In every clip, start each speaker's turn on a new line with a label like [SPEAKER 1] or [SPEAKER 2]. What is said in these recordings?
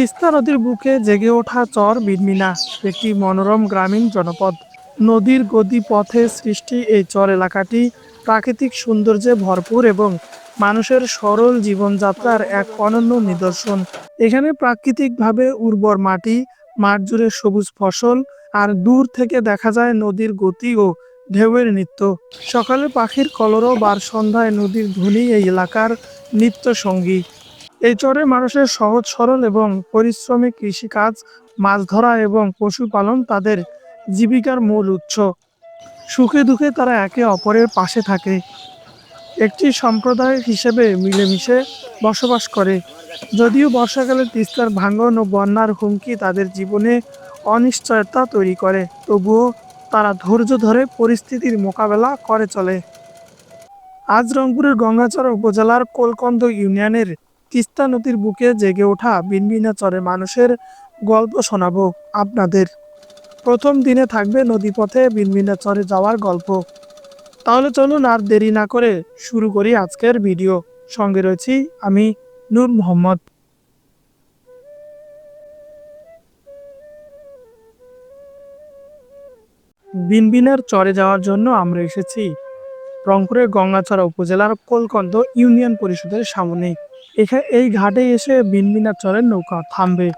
[SPEAKER 1] তিস্তা নদীর বুকে জেগে ওঠা চর বিনমিনা, একটি মনোরম গ্রামীণ জনপদ। নদীর গতি পথে সৃষ্টি এই চর এলাকাটি প্রাকৃতিক সৌন্দর্যে ভরপুর এবং মানুষের সরল জীবনযাত্রার এক অনন্য নিদর্শন। এখানে প্রাকৃতিকভাবে উর্বর মাটি, মাঠ জুড়ে সবুজ ফসল, আর দূর থেকে দেখা যায় নদীর গতি ও ঢেউয়ের নৃত্য। সকালে পাখির কলরব আর সন্ধ্যায় নদীর ধ্বনি এই এলাকার নিত্য সঙ্গী এই চরে মানুষের সহজ, সরল এবং পরিশ্রমিক কৃষিকাজ, মাছ ধরা এবং পশুপালন তাদের জীবিকার মূল উৎস। সুখে দুঃখে তারা একে অপরের পাশে থাকে। একটি সম্প্রদায় হিসেবে মিলেমিশে বসবাস করে। যদিও বর্ষাকালে তিস্তার ভাঙন ও বন্যার হুমকি তাদের জীবনে অনিশ্চয়তা তৈরি করে, তবুও তারা ধৈর্য ধরে পরিস্থিতির মোকাবেলা করে চলে। আজ রংপুরের গঙ্গাচড়া উপজেলার কোলকন্দ ইউনিয়নের তিস্তা নদীর বুকে জেগে ওঠা বিনবিনা চরে মানুষের গল্প শোনাবো আপনাদের। প্রথম দিনে থাকবে নদীপথে বিনবিনা চরে যাওয়ার গল্প। তাহলে চলুন আর দেরি না করে শুরু করি আজকের ভিডিও। সঙ্গে রয়েছি আমি নূর মোহাম্মদ। বিনবিনার চরে যাওয়ার জন্য আমরা এসেছি রংপুরের গঙ্গাচড়া উপজেলার কোলকন্দ ইউনিয়ন পরিষদের সামনে। এখানে এই ঘাটে এসে বিনবিনার চরের নৌকা থামবে।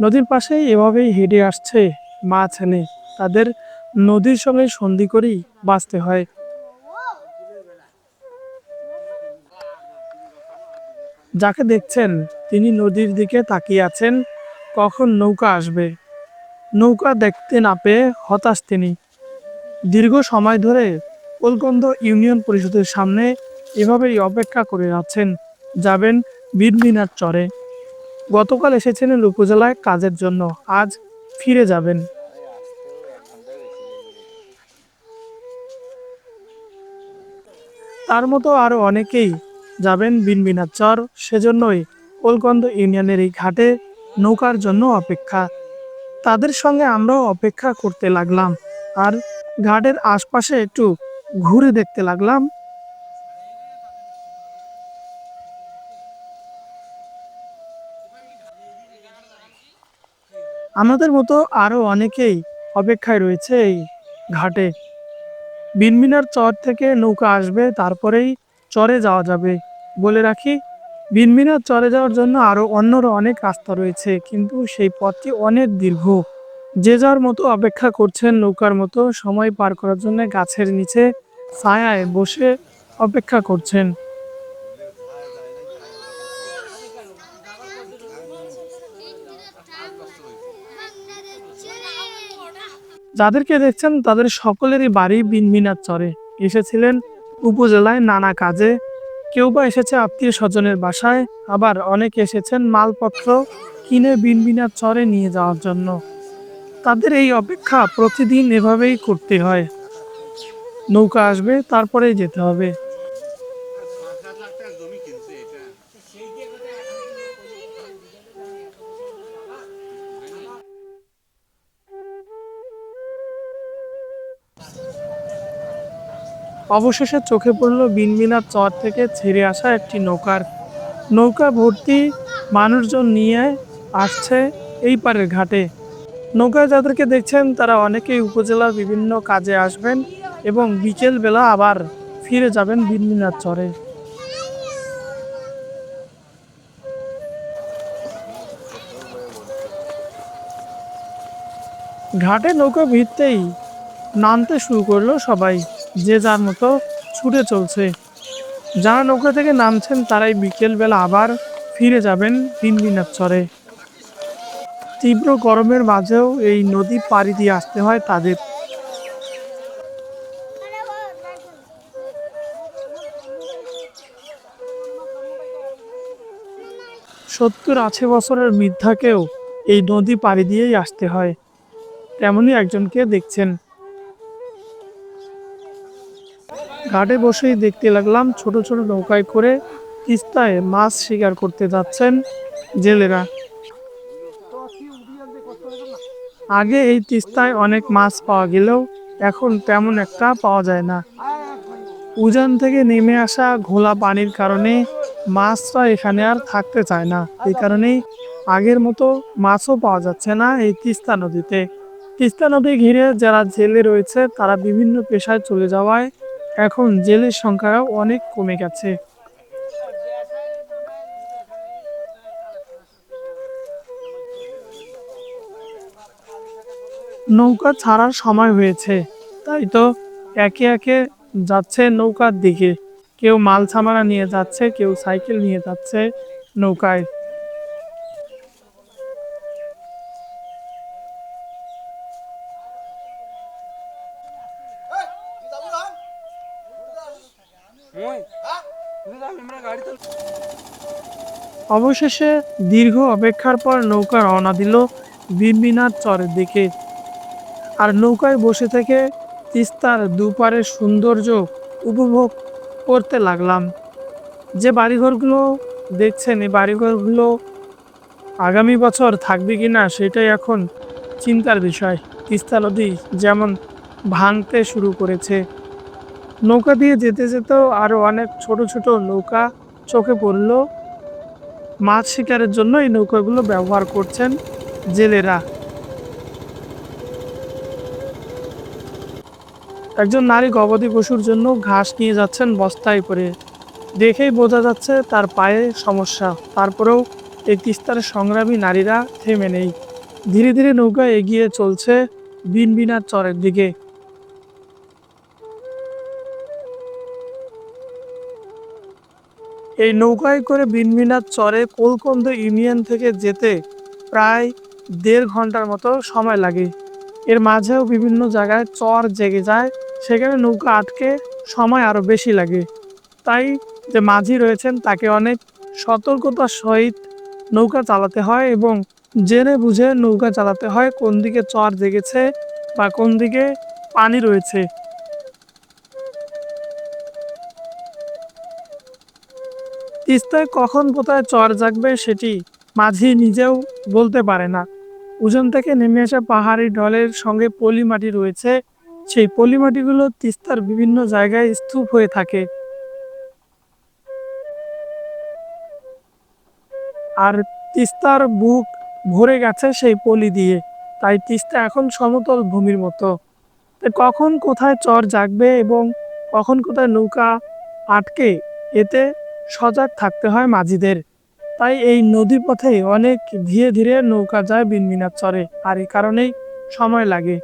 [SPEAKER 1] নদীর পাশে এভাবেই হেঁটে আসছে মাছ এনে। তাদের নদীর সঙ্গে সন্ধি করেই বাঁচতে হয়। যাকে দেখছেন, তিনি নদীর দিকে তাকিয়ে আছেন, কখন নৌকা আসবে। নৌকা দেখতে না পেয়ে হতাশ তিনি। দীর্ঘ সময় ধরে কোলকন্দ ইউনিয়ন পরিষদের সামনে এভাবেই অপেক্ষা করে আছেন। যাবেন বীরমিনার চরে। গতকাল এসেছিলেন উপজেলায় কাজের জন্য। আজ ফিরে যাবেন। তার মতো আরও অনেকেই যাবেন বিনবিনার চর। সেজন্যই কোলকন্দ ইউনিয়নের এই ঘাটে নৌকার জন্য অপেক্ষা। তাদের সঙ্গে আমরাও অপেক্ষা করতে লাগলাম। আর ঘাটের আশপাশে একটু ঘুরে দেখতে লাগলাম। আমাদের মতো আরও অনেকেই অপেক্ষায় রয়েছে এই ঘাটে। বিনমিনার চর থেকে নৌকা আসবে, তারপরেই চরে যাওয়া যাবে বলে রাখি। বিনমিনার চরে যাওয়ার জন্য আরও অন্যরও অনেক রাস্তা রয়েছে, কিন্তু সেই পথটি অনেক দীর্ঘ। যে যার মতো অপেক্ষা করছেন নৌকার মতো সময় পার করার জন্য গাছের নিচে ছায়ায় বসে অপেক্ষা করছেন। যাদেরকে দেখছেন তাদের সকলেরই বাড়ি বিনমিনার চরে। এসেছিলেন উপজেলায় নানা কাজে। কেউ বা এসেছে আত্মীয় স্বজনের বাসায়, আবার অনেকে এসেছেন মালপত্র কিনে বিনবিনার চরে নিয়ে যাওয়ার জন্য। তাদের এই অপেক্ষা প্রতিদিন এভাবেই করতে হয়। নৌকা আসবে, তারপরেই যেতে হবে। অবশেষে চোখে পড়ল বিনবিনার চর থেকে ছেড়ে আসা একটি নৌকার। নৌকা ভর্তি মানুষজন নিয়ে আসছে এই পারের ঘাটে। নৌকায় যাদেরকে দেখছেন, তারা অনেকেই উপজেলার বিভিন্ন কাজে আসবেন এবং বিকেল বেলা আবার ফিরে যাবেন বিনবিনার চরে। ঘাটে নৌকা ভিড়তেই নামতে শুরু করল সবাই। যে যার মতো ছুটে চলছে। যারা নৌকা থেকে নামছেন, তারাই বিকেলবেলা আবার ফিরে যাবেন বিনবিনার চরে তীব্র গরমের মাঝেও এই নদী পাড়ি দিয়ে আসতে হয় তাদের। সত্তর আশি বছরের বৃদ্ধাকেও এই নদী পাড়ি দিয়েই আসতে হয়। তেমনই একজনকে দেখছেন। ঘাটে বসেই দেখতে লাগলাম ছোট ছোট নৌকায় করে তিস্তায় মাছ শিকার করতে যাচ্ছেন জেলেরা। আগে এই তিস্তায় অনেক মাছ পাওয়া গেলেও এখন তেমন একটা পাওয়া যায় না। উজান থেকে নেমে আসা ঘোলা পানির কারণে মাছরা এখানে আর থাকতে চায় না। এই কারণেই আগের মতো মাছও পাওয়া যাচ্ছে না এই তিস্তা নদীতে। তিস্তা নদী ঘিরে যারা জেলে রয়েছে, তারা বিভিন্ন পেশায় চলে যাওয়ায় এখন জেলের সংখ্যাও অনেক কমে গেছে। নৌকা ছাড়ার সময় হয়েছে, তাই তো একে একে যাচ্ছে নৌকার দিকে। কেউ মাল ছামারা নিয়ে যাচ্ছে, কেউ সাইকেল নিয়ে যাচ্ছে নৌকায়। অবশেষে দীর্ঘ অপেক্ষার পর নৌকা রওনা দিল বিনবিনার চরের দিকে। আর নৌকায় বসে থেকে তিস্তার দুপারের সৌন্দর্য উপভোগ করতে লাগলাম। যে বাড়িঘরগুলো দেখছেন, এই বাড়িঘরগুলো আগামী বছর থাকবে কি না সেটাই এখন চিন্তার বিষয়। তিস্তা নদী যেমন ভাঙতে শুরু করেছে নৌকা দিয়ে যেতে যেতেও আরও অনেক ছোট ছোট নৌকা চোখে পড়ল। মাছ শিকারের জন্য এই নৌকাগুলো ব্যবহার করছেন জেলেরা। একজন নারী গবাদি পশুর জন্য ঘাস নিয়ে যাচ্ছেন বস্তায় করে। দেখেই বোঝা যাচ্ছে তার পায়ে সমস্যা। তারপরেও এই তিস্তার সংগ্রামী নারীরা থেমে নেই। ধীরে ধীরে নৌকা এগিয়ে চলছে বিনবিনার চরের দিকে। এই নৌকায় করে বিনবিনার চরে কোলকন্দ ইউনিয়ন থেকে যেতে প্রায় দেড় ঘণ্টার মতো সময় লাগে। এর মাঝেও বিভিন্ন জায়গায় চর জেগে যায়, সেখানে নৌকা আটকে সময় আরও বেশি লাগে। তাই যে মাঝি রয়েছেন, তাকে অনেক সতর্কতার সহিত নৌকা চালাতে হয় এবং জেনে বুঝে নৌকা চালাতে হয় কোন দিকে চর জেগেছে বা কোন দিকে পানি রয়েছে। তিস্তায় কখন কোথায় চর জাগবে সেটি মাঝি নিজেও বলতে পারে না। উজন থেকে নেমে আসা পাহাড়ি ঢলের সঙ্গে পলি মাটি রয়েছে। সেই পলি মাটিগুলো তিস্তার বিভিন্ন জায়গায় স্তূপ হয়ে থাকে। আর তিস্তার বুক ভরে গেছে সেই পলি দিয়ে। তাই তিস্তা এখন সমতল ভূমির মতো। কখন কোথায় চর জাগবে এবং কখন কোথায় নৌকা আটকে, এতে সজাগ থাকতে হয় মাঝিদের। তাই এই নদী পথে অনেক ধীরে ধীরে নৌকা যায় বিনবিনার চরে, আর এই কারণেই সময় লাগে।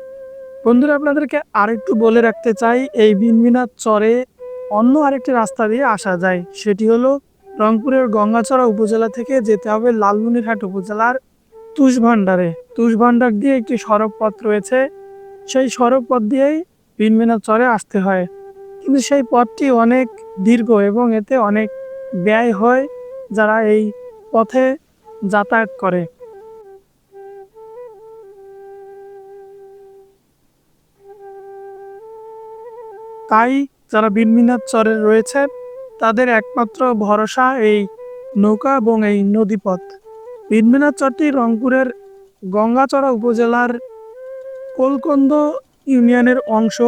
[SPEAKER 1] বন্ধুরা, আপনাদেরকে আরেকটু বলে রাখতে চাই, এই বিনবিনার চরে অন্য আরেকটি রাস্তা দিয়ে আসা যায়। সেটি হলো রংপুরের গঙ্গাচড়া উপজেলা থেকে যেতে হবে লালমনিরহাট উপজেলার তুষভান্ডারে তুষভান্ডার দিয়ে একটি সড়ক পথ রয়েছে। সেই সড়ক পথ দিয়েই বিনবিনার চরে আসতে হয়। কিন্তু সেই পথটি অনেক দীর্ঘ এবং এতে অনেক ব্যয় হয় যারা এই পথে যাতায়াত করে। তাই যারা বিনমিনার চরে রয়েছে, তাদের একমাত্র ভরসা এই নৌকা এবং এই নদীপথ। বিনমিনার চরটি রংপুরের গঙ্গাচড়া উপজেলার কোলকন্দ ইউনিয়নের অংশ,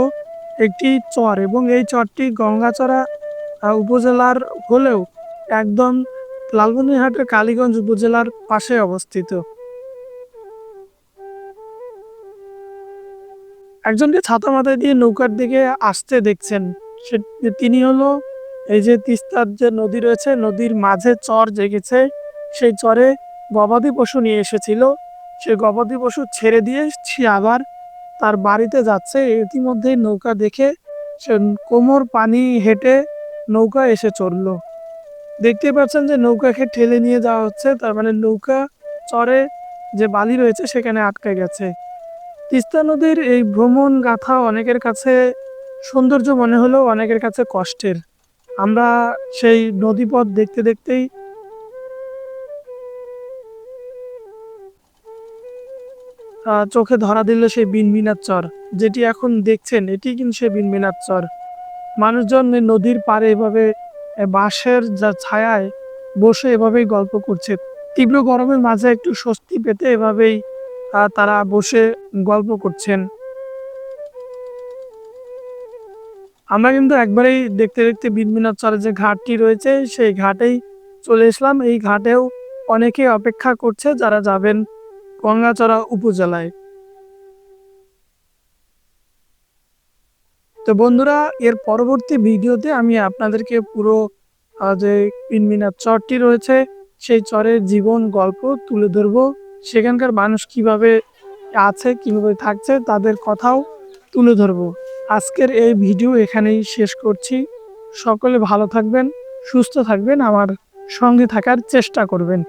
[SPEAKER 1] একটি চর এবং এই চরটি গঙ্গাচড়া উপজেলার হলেও একদম লালমনিরহাটের কালীগঞ্জ উপজেলার পাশে অবস্থিত। একজনকে ছাতা মাথায় দিয়ে নৌকার দিকে আসতে দেখছেন। সে তিনি হলো এই যে তিস্তার যে নদী রয়েছে, নদীর মাঝে চর জেগেছে। সেই চরে গবাদি পশু নিয়ে এসেছিল। সে গবাদি পশু ছেড়ে দিয়ে সে আবার তার বাড়িতে যাচ্ছে। ইতিমধ্যেই নৌকা দেখে সে কোমর পানি হেঁটে নৌকা এসে চড়লো। দেখতে পাচ্ছেন যে নৌকাকে ঠেলে নিয়ে যাওয়া হচ্ছে। তার মানে নৌকা চরে যে বালি রয়েছে, সেখানে আটকে গেছে। তিস্তা নদীর এই ভ্রমণ গাথা অনেকের কাছে সৌন্দর্য মনে হলেও অনেকের কাছে কষ্টের। আমরা সেই নদীপথ দেখতে দেখতেই চোখে ধরা দিল সেই বিনবিনার চর। যেটি এখন দেখছেন, এটি কিন্তু সেই বিনবিনার চর। মানুষজন নদীর পাড়ে এভাবে বাঁশের যা ছায়ায় বসে এভাবেই গল্প করছে। তীব্র গরমের মাঝে একটু স্বস্তি পেতে এভাবেই তারা বসে গল্প করছেন। আমরা কিন্তু একবারেই দেখতে দেখতে বিনবিনার চরে যে ঘাটটি রয়েছে, সেই ঘাটেই চলে এসলাম। এই ঘাটেও অনেকে অপেক্ষা করছে যারা যাবেন গঙ্গাচড়া উপজেলায়। তো বন্ধুরা, এর পরবর্তী ভিডিওতে আমি আপনাদেরকে পুরো যে পিনমিনার চরটি রয়েছে, সেই চরের জীবন গল্প তুলে ধরবো। সেখানকার মানুষ কীভাবে আছে, কীভাবে থাকছে, তাদের কথাও তুলে ধরবো। আজকের এই ভিডিও এখানেই শেষ করছি। সকলে ভালো থাকবেন, সুস্থ থাকবেন, আমার সঙ্গে থাকার চেষ্টা করবেন।